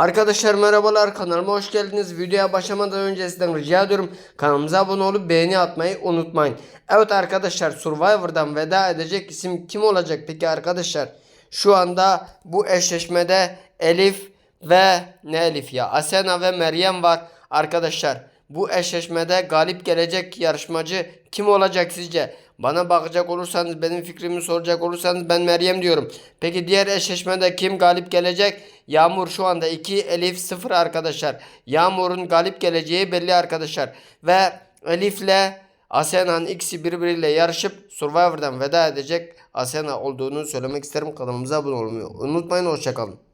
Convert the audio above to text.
Arkadaşlar merhabalar kanalıma hoş geldiniz. Videoya başlamadan önce sizden rica ediyorum kanalımıza abone olup beğeni atmayı unutmayın. Evet arkadaşlar Survivor'dan veda edecek isim kim olacak peki arkadaşlar? Şu anda bu eşleşmede Elif ve ne Elif ya Asena ve Meryem var arkadaşlar. Bu eşleşmede galip gelecek yarışmacı kim olacak sizce? Bana bakacak olursanız benim fikrimi soracak olursanız ben Meryem diyorum. Peki diğer eşleşmede kim galip gelecek? Yağmur şu anda 2 Elif 0 arkadaşlar. Yağmur'un galip geleceği belli arkadaşlar. Ve Elif'le Asena'nın ikisi birbiriyle yarışıp Survivor'dan veda edecek Asena olduğunu söylemek isterim. Kanalımıza abone olmayı unutmayın. Hoşçakalın.